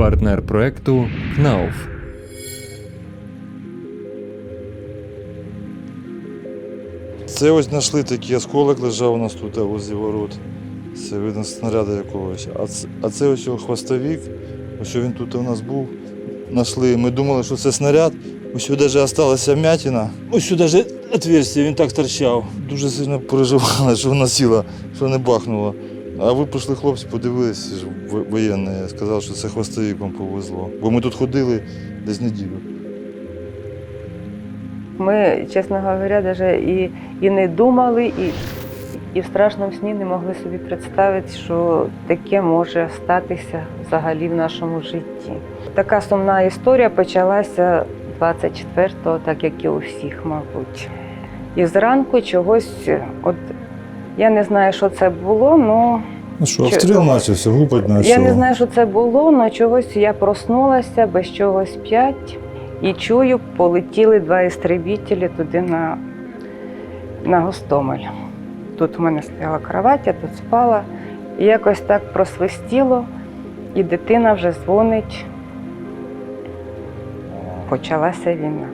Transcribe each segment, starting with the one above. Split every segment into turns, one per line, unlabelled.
партнер проекту КНАУФ.
Це ось знайшли такий осколок лежав у нас тут возле ворот. Це видно з снаряду якогось. А це, а це ось його хвостовик, ось він тут у нас був. Нашли. Ми думали, що це снаряд. Ось сюди залишилася вмятина. Ось сюди навіть отверстие, він так торчав. Дуже сильно переживали, що вона сіла, що не бахнула. А ви прийшли хлопці, подивилися, воєнні, сказали, що це хвостовик вам повезло. Бо ми тут ходили десь неділю.
Ми, чесно говоря, навіть і, і не думали, і, і в страшному сні не могли собі представити, що таке може статися взагалі в нашому житті. Така сумна історія почалася 24-го, так як і у всіх, мабуть. І зранку чогось, от я не знаю, що це було, але
Ну що, обстріл почався, гупать почав.
я не знаю, що це було, але чогось я проснулася без чогось п'ять і чую, полетіли два істребітелі туди на, на Гостомель. Тут у мене стояла кровать, я тут спала, і якось так просвистіло, і дитина вже дзвонить. Почалася війна.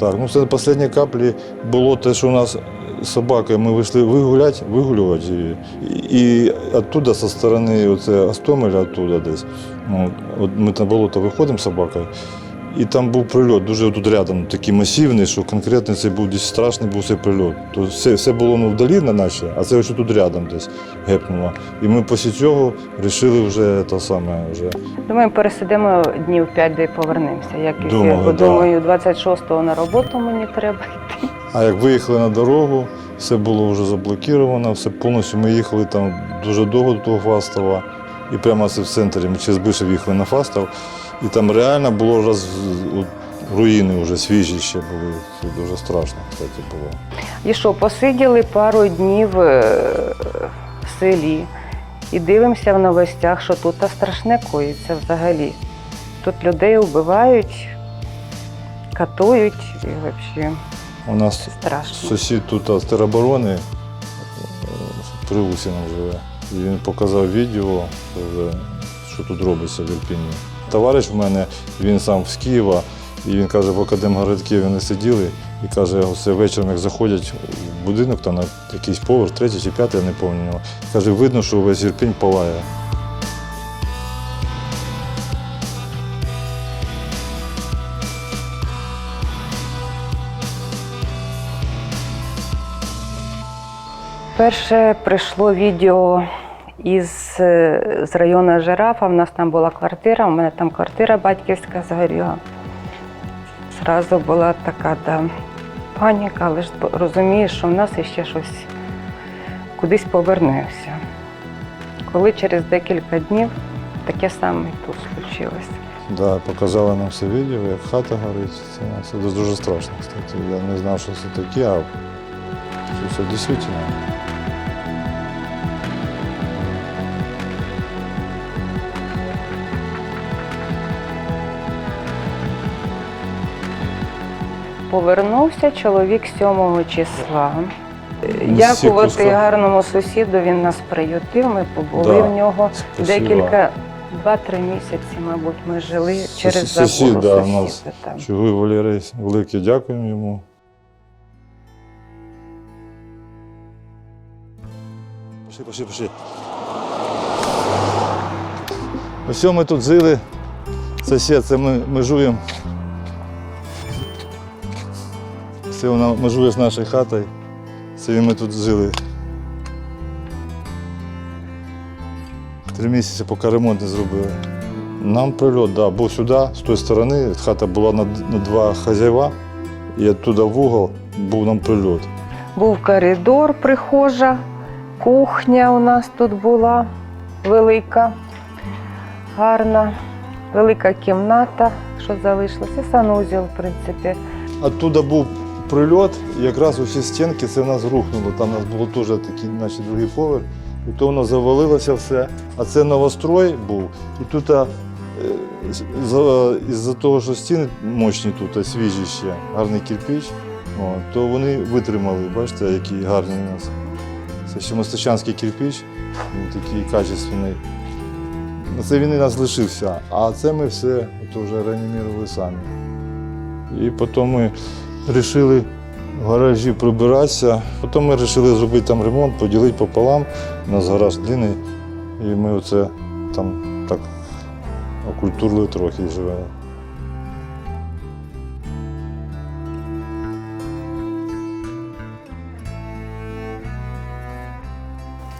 Так, ну це останні каплі було те, що у нас з собакою ми вийшли вигуляти, вигулювати. І, і оттуда, зі сторони оце Остомеля, оттуда десь. Ну, от ми на болото виходимо з собакою, і там був прильот, дуже тут рядом, такий масивний, що конкретно це був десь страшний був цей прильот. То все, все було ну, вдалі на наші, а це ось тут рядом десь гепнуло. І ми після цього вирішили вже те саме. Вже.
Думаю, пересидимо днів п'ять, де повернемося. Як всі.
Да.
думаю, 26-го на роботу мені треба йти.
А як виїхали на дорогу, все було вже заблокировано, все повністю ми їхали там дуже довго до того Фастова. І прямо в центрі ми через Бишев їхали на Фастов. І там реально було роз... руїни вже свіжі ще були. Це дуже страшно, кстати, було.
І що, посиділи пару днів е, в селі і дивимося в новостях, що тут страшне коїться взагалі. Тут людей вбивають, катують і взагалі
У нас
страшно.
сусід тут з тероборони при Усіном живе. І він показав відео, що, тут робиться в Ірпіні. Товариш в мене, він сам з Києва, і він каже, в Академгородці вони сиділи і каже, оце вечором, як заходять в будинок, там на якийсь поверх, третій чи п'ятий, я не пам'ятаю. Каже, видно, що весь Ірпінь палає.
Перше прийшло відео із е, з району Жирафа. У нас там була квартира, у мене там квартира батьківська згоріла. Зразу була така да, паніка, але ж розумієш, що в нас іще щось кудись повернувся. Коли через декілька днів таке саме тут случилось.
Да, показали нам все відео, як хата горить. Це дуже страшно, кстати. Я не знав, що це таке, а що це дійсно.
Повернувся чоловік 7 числа. Дякувати гарному сусіду, він нас приютив, ми побули
Да,
в нього.
спасибо.
Декілька, два-три місяці, мабуть, ми жили через
Сусід,
забору
да,
сусіда. там.
Чугуй Валерій, велике дякуємо йому. Пошли, пошли, пошли. Ось ми тут жили. Сусід, це ми межуємо. Це вона межує з нашою хатою. Це ми тут жили. Три місяці, поки ремонт не зробили. Нам прильот, да, був сюди, з тої сторони. Хата була на, на два хазяєва, і оттуда в угол був нам прильот.
Був коридор, прихожа, кухня у нас тут була велика, гарна, велика кімната, що залишилася, санузел, в принципі.
Оттуда був прильот, і якраз усі стінки це в нас рухнуло. Там у нас було теж такий, наче другий поверх. І то воно завалилося все. А це новострой був. І тут із-за того, що стіни мощні тут, а свіжі ще, гарний кирпич, о, то вони витримали. Бачите, який гарний у нас. Це ще мостичанський кирпич, він такий качественний. Це він і нас лишився. А це ми все то вже реанімували самі. І потім ми вирішили в гаражі прибиратися. Потім ми вирішили зробити там ремонт, поділити пополам. У нас гараж длинний. І ми оце там так окультурили трохи і живемо.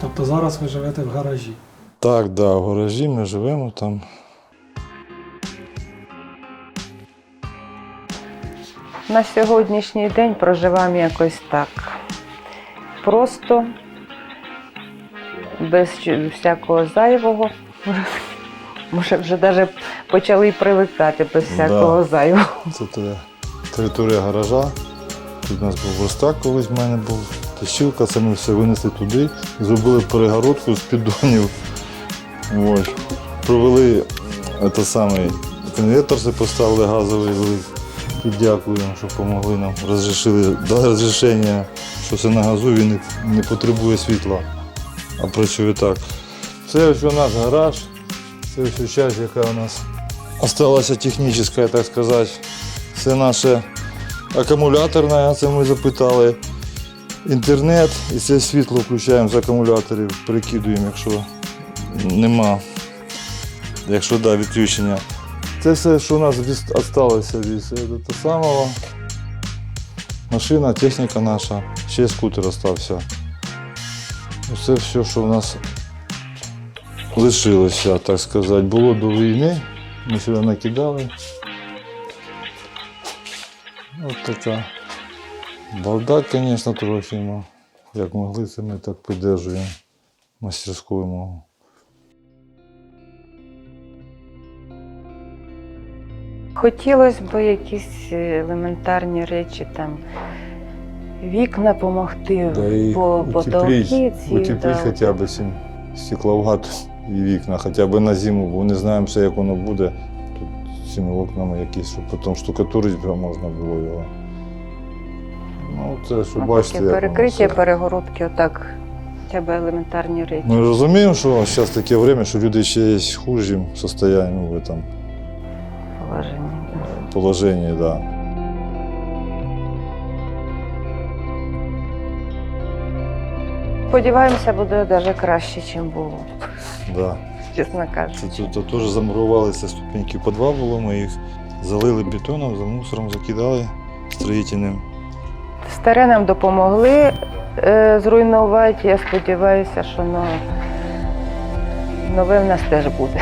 Тобто зараз ви живете в гаражі.
Так, да, в гаражі ми живемо там.
На сьогоднішній день проживаємо якось так. Просто, без всякого зайвого. Може, вже навіть почали привикати без всякого зайвого.
Це територія гаража. Тут у нас був верстак колись в мене був. Тащилка, це ми все винесли туди, зробили перегородку з піддонів. Ось. Провели е, те саме, конвертор поставили газовий великий. І дякуємо, що допомогли нам. Розрішили, дали розрішення, що це на газу він не, потребує світла, а працює так. Це ось у нас гараж, це ось часть, яка у нас осталася технічна, так сказати. Це наше акумуляторне, це ми запитали. Інтернет і це світло включаємо з акумуляторів, перекидуємо, якщо нема. Якщо да, відключення. Це все, що у нас залишилося від того самого. Машина, техніка наша, ще скутер залишився. Це все, що в нас лишилося, так сказати. Було до війни. Ми сюди накидали. Ось така. Бардак, звісно, трохи, ну, як могли, це ми так підтримуємо мастерську мову.
Хотілося б якісь елементарні речі, там вікна допомогти,
Да
по потолки
утепліть
да.
хоча б сім і вікна, хоча б на зиму, бо не знаємо все, як воно буде. Тут цими окнами якісь, щоб потім штукатурити можна було його. Ну, це що
Ну,
бачите,
таке перекриття, перегородки, отак, хоча б елементарні речі.
Ми розуміємо, що зараз таке время, що люди ще є в хужім состоянні ну, в этом
положення.
положенні, да.
Сподіваємося, буде навіть краще, ніж було,
Да.
чесно кажучи.
Це тут теж замурувалися ступеньки по два було, ми їх залили бетоном, за мусором закидали строїтельним.
Старе нам допомогли е, зруйнувати. Я сподіваюся, що нове в нас теж буде.